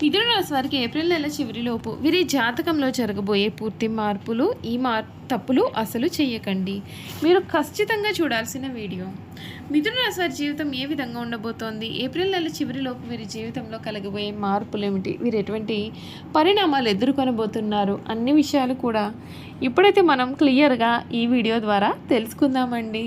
మిథున రాశి వారికి ఏప్రిల్ నెల చివరిలోపు వీరి జాతకంలో జరగబోయే పూర్తి మార్పులు ఈ మార్ తప్పులు అసలు చేయకండి మీరు ఖచ్చితంగా చూడాల్సిన వీడియో. మిథున రాశి వారి జీవితం ఏ విధంగా ఉండబోతోంది? ఏప్రిల్ నెల చివరిలోపు వీరి జీవితంలో కలగబోయే మార్పులు ఏమిటి వీరు ఎటువంటి పరిణామాలు ఎదుర్కొనబోతున్నారు? అన్ని విషయాలు కూడా ఇప్పుడైతే మనం క్లియర్గా ఈ వీడియో ద్వారా తెలుసుకుందామండి.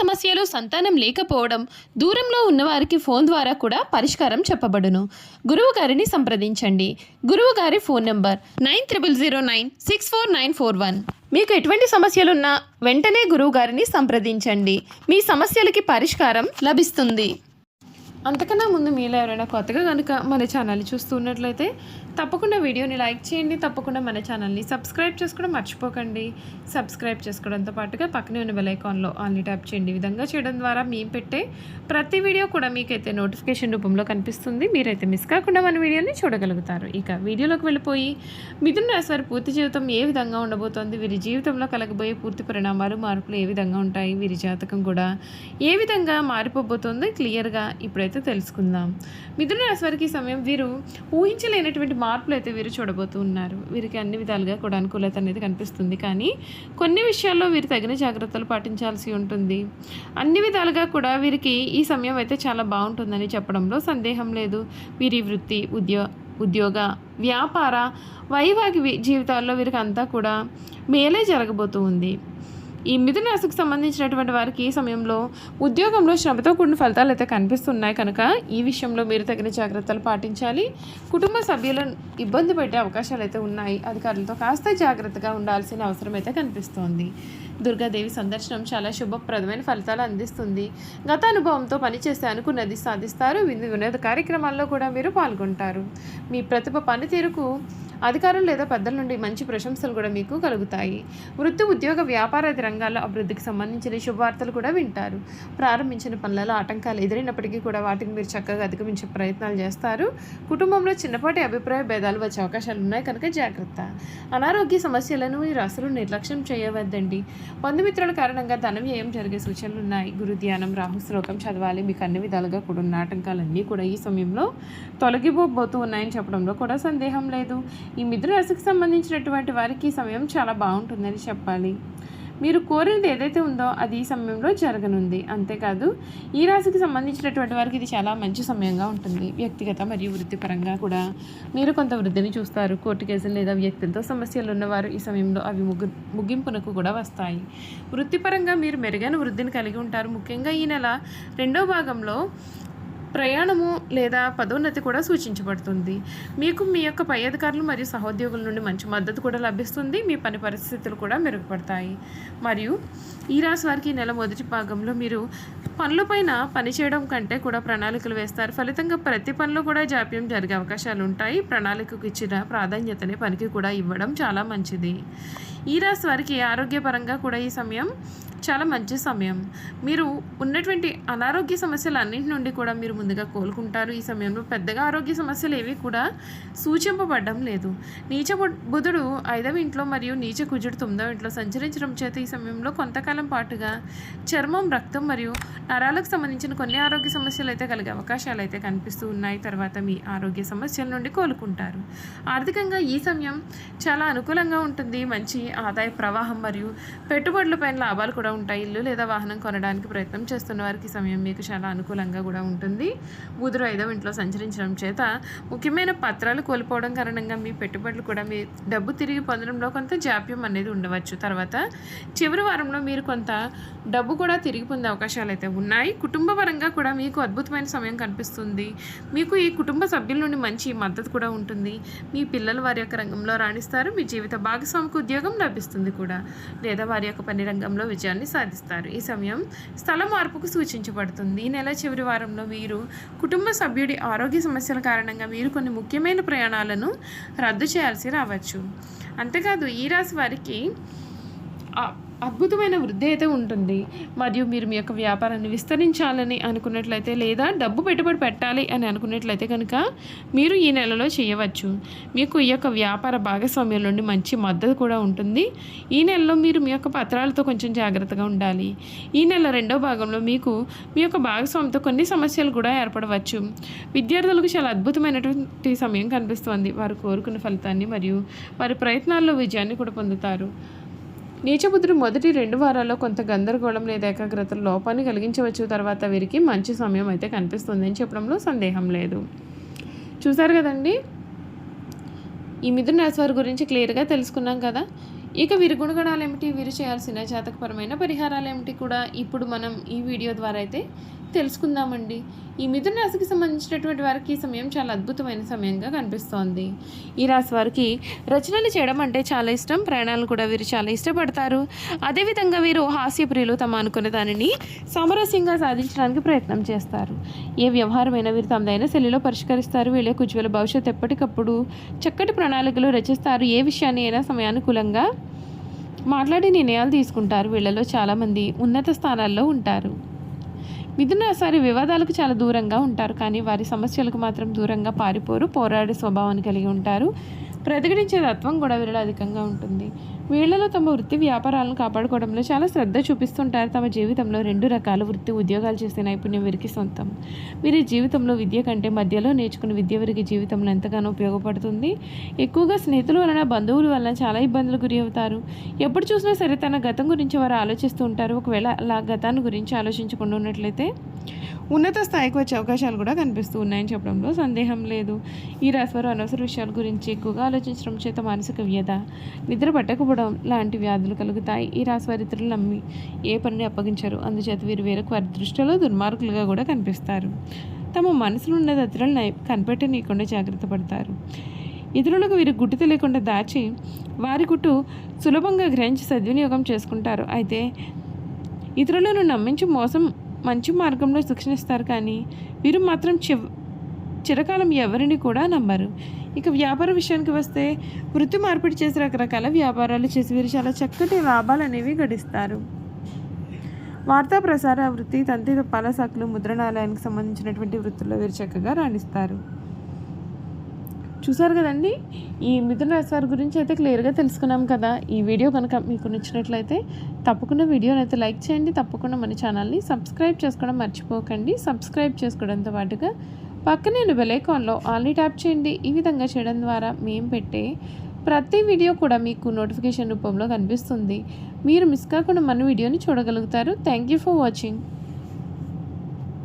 సమస్యలు సంతానం లేకపోవడం దూరంలో ఉన్నవారికి ఫోన్ ద్వారా కూడా పరిష్కారం చెప్పబడును. గురువు గారిని సంప్రదించండి. గురువు గారి phone number nine triple zero nine six four nine four one. మీకు ఎటువంటి సమస్యలున్నా వెంటనే గురువు గారిని సంప్రదించండి. మీ సమస్యలకి పరిష్కారం లభిస్తుంది. అంతకన్నా ముందు మీలో ఎవరైనా కొత్తగా కనుక మన ఛానల్ని చూస్తున్నట్లయితే తప్పకుండా వీడియోని లైక్ చేయండి తప్పకుండా మన ఛానల్ని సబ్స్క్రైబ్ చేసుకోవడం మర్చిపోకండి. సబ్స్క్రైబ్ చేసుకోవడంతో పాటుగా పక్కనే ఉన్న బెలైకాన్లో ఆన్లీ ట్యాప్ చేయండి. ఈ విధంగా చేయడం ద్వారా మేము పెట్టే ప్రతి వీడియో కూడా మీకైతే నోటిఫికేషన్ రూపంలో కనిపిస్తుంది. మీరైతే మిస్ కాకుండా మన వీడియోని చూడగలుగుతారు. ఇక వీడియోలోకి వెళ్ళిపోయి మిథున రాశి వారి పూర్తి జీవితం ఏ విధంగా ఉండబోతోంది? వీరి జీవితంలో కలగబోయే పూర్తి పరిణామాలు మార్పులు ఏ విధంగా ఉంటాయి? వీరి జాతకం కూడా ఏ విధంగా మారిపోబోతోంది? క్లియర్గా ఇప్పుడైతే తెలుసుకుందాం. మిథున రాశి వారికి ఈ సమయం వీరు ఊహించలేనటువంటి మార్పులు అయితే వీరు చూడబోతూ ఉన్నారు. వీరికి అన్ని విధాలుగా కూడా అనుకూలత అనేది కనిపిస్తుంది. కానీ కొన్ని విషయాల్లో వీరు తగిన జాగ్రత్తలు పాటించాల్సి ఉంటుంది. అన్ని విధాలుగా కూడా వీరికి ఈ సమయం అయితే చాలా బాగుంటుందని చెప్పడంలో సందేహం లేదు. వీరి వృత్తి ఉద్యో ఉద్యోగ వ్యాపార వైవాహిక జీవితాల్లో వీరికి అంతా కూడా మేలే జరగబోతూ ఉంది. ఈ మిథున రాశికి సంబంధించినటువంటి వారికి ఈ సమయంలో ఉద్యోగంలో శ్రమతో కూడిన ఫలితాలు అయితే కనిపిస్తున్నాయి. కనుక ఈ విషయంలో మీరు తగిన జాగ్రత్తలు పాటించాలి. కుటుంబ సభ్యులను ఇబ్బంది పెట్టే అవకాశాలు అయితే ఉన్నాయి. అధికారులతో కాస్త జాగ్రత్తగా ఉండాల్సిన అవసరం అయితే కనిపిస్తోంది. దుర్గాదేవి సందర్శనం చాలా శుభప్రదమైన ఫలితాలు అందిస్తుంది. గత అనుభవంతో పనిచేస్తే అనుకున్నది సాధిస్తారు. విందు వినోద కార్యక్రమాల్లో కూడా మీరు పాల్గొంటారు. మీ ప్రతిభ పనితీరుకు అధికారులు లేదా పెద్దల నుండి మంచి ప్రశంసలు కూడా మీకు కలుగుతాయి. వృత్తి ఉద్యోగ వ్యాపారాది రంగాల్లో అభివృద్ధికి సంబంధించిన శుభవార్తలు కూడా వింటారు. ప్రారంభించిన పనులలో ఆటంకాలు ఎదురైనప్పటికీ కూడా వాటిని మీరు చక్కగా అధిగమించే ప్రయత్నాలు చేస్తారు. కుటుంబంలో చిన్నపాటి అభిప్రాయ భేదాలు వచ్చే అవకాశాలు ఉన్నాయి కనుక జాగ్రత్త. అనారోగ్య సమస్యలను మీరు అసలు నిర్లక్ష్యం చేయవద్దండి. బంధుమిత్రుల కారణంగా ధన వ్యయం జరిగే సూచనలు ఉన్నాయి. గురు ధ్యానం రాహు శ్లోకం చదవాలి. మీకు అన్ని విధాలుగా కూడా ఉన్న ఆటంకాలన్నీ కూడా ఈ సమయంలో తొలగిపోబోతూ ఉన్నాయని చెప్పడంలో కూడా సందేహం లేదు. ఈ మిథున రాశికి సంబంధించినటువంటి వారికి ఈ సమయం చాలా బాగుంటుందని చెప్పాలి. మీరు కోరినది ఏదైతే ఉందో అది ఈ సమయంలో జరగనుంది. అంతేకాదు ఈ రాశికి సంబంధించినటువంటి వారికి ఇది చాలా మంచి సమయంగా ఉంటుంది. వ్యక్తిగత మరియు వృత్తిపరంగా కూడా మీరు కొంత వృద్ధిని చూస్తారు. కోర్టు కేసులు లేదా వ్యక్తులతో సమస్యలు ఉన్నవారు ఈ సమయంలో అవి ముగ్గు ముగింపునకు కూడా వస్తాయి. వృత్తిపరంగా మీరు మెరుగైన వృద్ధిని కలిగి ఉంటారు. ముఖ్యంగా ఈ నెల రెండో భాగంలో ప్రయాణము లేదా పదోన్నతి కూడా సూచించబడుతుంది. మీకు మీ యొక్క పై అధికారులు మరియు సహోద్యోగుల నుండి మంచి మద్దతు కూడా లభిస్తుంది. మీ పని పరిస్థితులు కూడా మెరుగుపడతాయి. మరియు ఈ రాశి వారికి నెల మొదటి భాగంలో మీరు పనులపైన పని చేయడం కంటే కూడా ప్రణాళికలు వేస్తారు. ఫలితంగా ప్రతి పనిలో కూడా జాప్యం జరిగే అవకాశాలు ఉంటాయి. ప్రణాళికకు ఇచ్చిన ప్రాధాన్యతని పనికి కూడా ఇవ్వడం చాలా మంచిది. ఈ రాశి వారికి ఆరోగ్యపరంగా కూడా ఈ సమయం చాలా మంచి సమయం. మీరు ఉన్నటువంటి అనారోగ్య సమస్యలు అన్నింటి నుండి కూడా మీరు ముందుగా కోలుకుంటారు. ఈ సమయంలో పెద్దగా ఆరోగ్య సమస్యలు ఏవి కూడా సూచింపబడడం లేదు. నీచ బు- బుధుడు ఐదవ ఇంట్లో మరియు నీచ కుజుడు తొమ్మిదవ ఇంట్లో సంచరించడం చేత ఈ సమయంలో కొంతకాలం పాటుగా చర్మం రక్తం మరియు నరాలకు సంబంధించిన కొన్ని ఆరోగ్య సమస్యలు అయితే కలిగే అవకాశాలు అయితే కనిపిస్తూ ఉన్నాయి. తర్వాత మీ ఆరోగ్య సమస్యల నుండి కోలుకుంటారు. ఆర్థికంగా ఈ సమయం చాలా అనుకూలంగా ఉంటుంది. మంచి ఆదాయ ప్రవాహం మరియు పెట్టుబడులపైన లాభాలు కూడా ఉంటాయి ఇల్లు లేదా వాహనం కొనడానికి ప్రయత్నం చేస్తున్న వారికి సమయం మీకు చాలా అనుకూలంగా కూడా ఉంటుంది. బుధుడు ఐదవ ఇంట్లో సంచరించడం చేత ముఖ్యమైన పత్రాలు కోల్పోవడం కారణంగా మీ పెట్టుబడులు కూడా మీ డబ్బు తిరిగి పొందడంలో కొంత జాప్యం అనేది ఉండవచ్చు. తర్వాత చివరి వారంలో మీరు కొంత డబ్బు కూడా తిరిగి పొందే అవకాశాలు అయితే ఉన్నాయి. కుటుంబ పరంగా కూడా మీకు అద్భుతమైన సమయం కనిపిస్తుంది. మీకు ఈ కుటుంబ సభ్యుల నుండి మంచి మద్దతు కూడా ఉంటుంది. మీ పిల్లలు వారి యొక్క రంగంలో రాణిస్తారు. మీ జీవిత భాగస్వామికి ఉద్యోగం లభిస్తుంది కూడా. లేదా వారి యొక్క పని రంగంలో విజయాన్ని విజయాన్ని సాధిస్తారు. ఈ సమయం స్థల మార్పుకు సూచించబడుతుంది. ఈ నెల చివరి వారంలో వీరు కుటుంబ సభ్యుడి ఆరోగ్య సమస్యల కారణంగా మీరు కొన్ని ముఖ్యమైన ప్రయాణాలను రద్దు చేయాల్సి రావచ్చు. అంతేకాదు ఈ రాశి వారికి అద్భుతమైన వృద్ధి అయితే ఉంటుంది. మరియు మీరు మీ యొక్క వ్యాపారాన్ని విస్తరించాలని అనుకున్నట్లయితే లేదా డబ్బు పెట్టుబడి పెట్టాలి అని అనుకున్నట్లయితే కనుక మీరు ఈ నెలలో చేయవచ్చు. మీకు ఈ యొక్క వ్యాపార భాగస్వామ్యం నుండి మంచి మద్దతు కూడా ఉంటుంది. ఈ నెలలో మీరు మీ యొక్క పత్రాలతో కొంచెం జాగ్రత్తగా ఉండాలి. ఈ నెల రెండో భాగంలో మీకు మీ యొక్క భాగస్వామితో కొన్ని సమస్యలు కూడా ఏర్పడవచ్చు. విద్యార్థులకు చాలా అద్భుతమైనటువంటి సమయం కనిపిస్తోంది. వారు కోరుకున్న ఫలితాన్ని మరియు వారి ప్రయత్నాల్లో విజయాన్ని కూడా పొందుతారు. నీచబుద్ధుడు మొదటి రెండు వారాల్లో కొంత గందరగోళం లేదా ఏకాగ్రత లోపాన్ని కలిగించవచ్చు. తర్వాత వీరికి మంచి సమయం అయితే కనిపిస్తుంది అని చెప్పడంలో సందేహం లేదు. చూసారు కదండి? ఈ మిథున రాశి వారి గురించి క్లియర్గా తెలుసుకున్నాం కదా. ఇక వీరి గుణగణాలు ఏమిటి వీరు చేయాల్సిన జాతకపరమైన పరిహారాలు ఏమిటి కూడా ఇప్పుడు మనం ఈ వీడియో ద్వారా అయితే తెలుసుకుందామండి. ఈ మిథున రాశికి సంబంధించినటువంటి వారికి ఈ సమయం చాలా అద్భుతమైన సమయంగా కనిపిస్తోంది. ఈ రాశి వారికి రచనలు చేయడం అంటే చాలా ఇష్టం. ప్రయాణాలు కూడా వీరు చాలా ఇష్టపడతారు. అదేవిధంగా వీరు హాస్యప్రియులు తమ అనుకున్న దానిని సామరస్యంగా సాధించడానికి ప్రయత్నం చేస్తారు. ఏ వ్యవహారమైనా వీరు తమదైన శైలిలో పరిష్కరిస్తారు. వీళ్ళ ఉజ్వల భవిష్యత్తు ఎప్పటికప్పుడు చక్కటి ప్రణాళికలు రచిస్తారు. ఏ విషయాన్ని అయినా సమయానుకూలంగా మాట్లాడి నిర్ణయాలు తీసుకుంటారు. వీళ్ళలో చాలామంది ఉన్నత స్థానాల్లో ఉంటారు. మిథున రాశి వివాదాలకు చాలా దూరంగా ఉంటారు. కానీ వారి సమస్యలకు మాత్రం దూరంగా పారిపోరు. పోరాడే స్వభావాన్ని కలిగి ఉంటారు. ప్రతిఘటించే తత్వం కూడా వీరిలో అధికంగా ఉంటుంది. వీళ్ళలో తమ వృత్తి వ్యాపారాలను కాపాడుకోవడంలో చాలా శ్రద్ధ చూపిస్తుంటారు. తమ జీవితంలో రెండు రకాల వృత్తి ఉద్యోగాలు చేసే నైపుణ్యం వీరికి సొంతం. వీరి జీవితంలో విద్య కంటే మధ్యలో నేర్చుకున్న విద్య వీరికి జీవితంలో ఎంతగానో ఉపయోగపడుతుంది. ఎక్కువగా స్నేహితుల వలన బంధువుల వలన చాలా ఇబ్బందులు గురి అవుతారు. ఎప్పుడు చూసినా సరే తన గతం గురించి వారు ఆలోచిస్తూ ఉంటారు. ఒకవేళ అలా గతాన్ని గురించి ఆలోచించకుండా ఉన్నట్లయితే ఉన్నత స్థాయికి వచ్చే అవకాశాలు కూడా కనిపిస్తూ ఉన్నాయని చెప్పడంలో సందేహం లేదు. ఈ రాశివారు అనవసర విషయాల గురించి ఎక్కువగా ఆలోచించడం చేత మానసిక వ్యధ నిద్ర పట్టకపోవడం లాంటి వ్యాధులు కలుగుతాయి. ఈ రాశివారి ఇతరులు నమ్మి ఏ పనిని అప్పగించరు. అందుచేత వీరు వేరొక వారి దృష్టిలో దుర్మార్గులుగా కూడా కనిపిస్తారు. తమ మనసులో ఉన్న దత్తులను కనిపెట్టనీయకుండా జాగ్రత్త పడతారు. ఇతరులకు వీరు గుట్టు తెలియకుండా దాచి వారి గుట్టు సులభంగా గ్రహించి సద్వినియోగం చేసుకుంటారు. అయితే ఇతరులను నమ్మించి మోసం మంచి మార్గంలో శిక్షణిస్తారు కానీ వీరు మాత్రం చివ్ చిరకాలం ఎవరిని కూడా నమ్మరు. ఇక వ్యాపార విషయానికి వస్తే వృత్తి మార్పిడి చేసి రకరకాల వ్యాపారాలు చేసి వీరు చాలా చక్కటి లాభాలు అనేవి గడిస్తారు. వార్తా ప్రసార వృత్తి తంతి పాలసాకులు ముద్రణాలయానికి సంబంధించినటువంటి వృత్తుల్లో వీరు చక్కగా రాణిస్తారు. చూసారు కదండి? ఈ మిథున రాశి వారి గురించి అయితే క్లియర్గా తెలుసుకున్నాం కదా. ఈ వీడియో కనుక మీకు నచ్చినట్లయితే తప్పకుండా వీడియోని అయితే లైక్ చేయండి. తప్పకుండా మన ఛానల్ని సబ్స్క్రైబ్ చేసుకోవడం మర్చిపోకండి. సబ్స్క్రైబ్ చేసుకోవడంతో పాటుగా పక్కనే బెలైకాన్లో ఆల్ని ట్యాప్ చేయండి. ఈ విధంగా చేయడం ద్వారా మేము పెట్టే ప్రతి వీడియో కూడా మీకు నోటిఫికేషన్ రూపంలో కనిపిస్తుంది. మీరు మిస్ కాకుండా మన వీడియోని చూడగలుగుతారు. Thank you for watching.